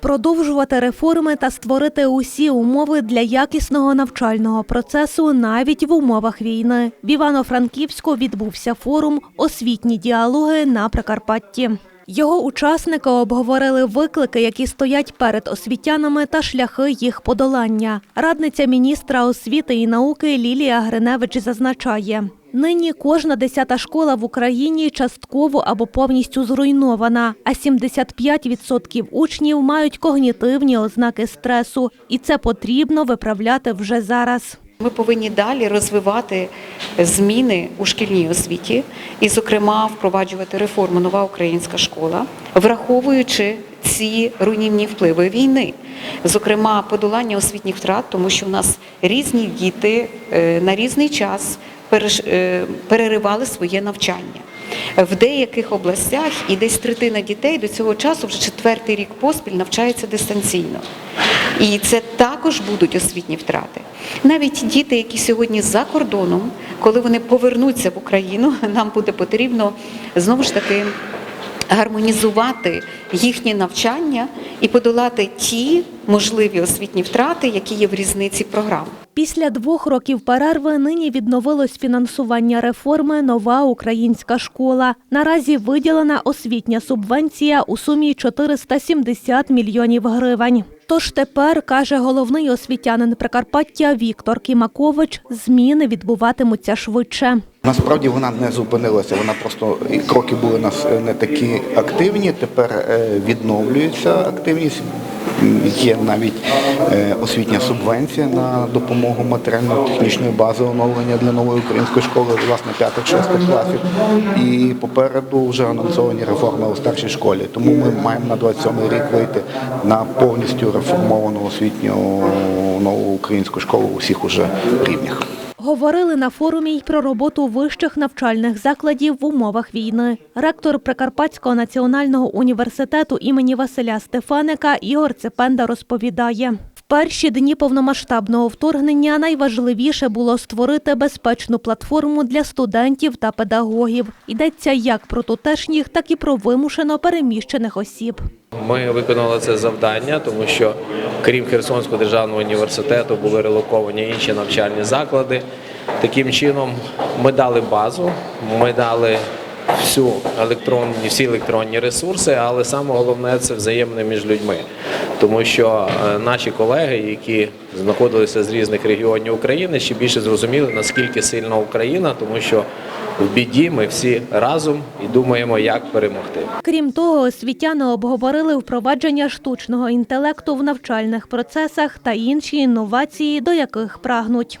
Продовжувати реформи та створити усі умови для якісного навчального процесу навіть в умовах війни. В Івано-Франківську відбувся форум Освітні діалоги на Прикарпатті. Його учасники обговорили виклики, які стоять перед освітянами та шляхи їх подолання. Радниця міністра освіти і науки Лілія Гриневич зазначає. Нині кожна десята школа в Україні частково або повністю зруйнована, а 75% учнів мають когнітивні ознаки стресу, і це потрібно виправляти вже зараз. Ми повинні далі розвивати зміни у шкільній освіті і, зокрема, впроваджувати реформу Нова українська школа, враховуючи ці руйнівні впливи війни, зокрема, подолання освітніх втрат, тому що в нас різні діти е, на різний час переривали своє навчання. В деяких областях і десь третина дітей до цього часу вже четвертий рік поспіль навчається дистанційно. І це також будуть освітні втрати. Навіть діти, які сьогодні за кордоном, коли вони повернуться в Україну, нам буде потрібно знову ж таки гармонізувати їхнє навчання і подолати ті можливі освітні втрати, які є в різниці програм. Після двох років перерви нині відновилось фінансування реформи Нова українська школа. Наразі виділена освітня субвенція у сумі 470 мільйонів гривень. Тож тепер, каже головний освітянин Прикарпаття Віктор Кімакович, зміни відбуватимуться швидше. Насправді вона не зупинилася, вона просто і кроки були у нас е, не такі активні. Тепер е, відновлюється активність. Є навіть е, освітня субвенція на допомогу матеріально-технічної бази оновлення для нової української школи, власне, 5-6 класів. І попереду вже анонсовані реформи у старшій школі. Тому ми маємо на 27-й рік вийти на повністю реформовану освітню нову українську школу у всіх уже рівнях. Говорили на форумі й про роботу вищих навчальних закладів в умовах війни. Ректор Прикарпатського національного університету імені Василя Стефаника Ігор Цепенда розповідає. Перші дні повномасштабного вторгнення найважливіше було створити безпечну платформу для студентів та педагогів. Йдеться як про тутешніх, так і про вимушено переміщених осіб. Ми виконали це завдання, тому що крім Херсонського державного університету були релоковані інші навчальні заклади. Таким чином ми дали базу, ми дали всю електронні, всі електронні ресурси, але саме головне це взаємне між людьми. Тому що е, наші колеги, які знаходилися з різних регіонів України, ще більше зрозуміли, наскільки сильна Україна, тому що в біді ми всі разом і думаємо, як перемогти. Крім того, освітяни обговорили впровадження штучного інтелекту в навчальних процесах та інші інновації, до яких прагнуть.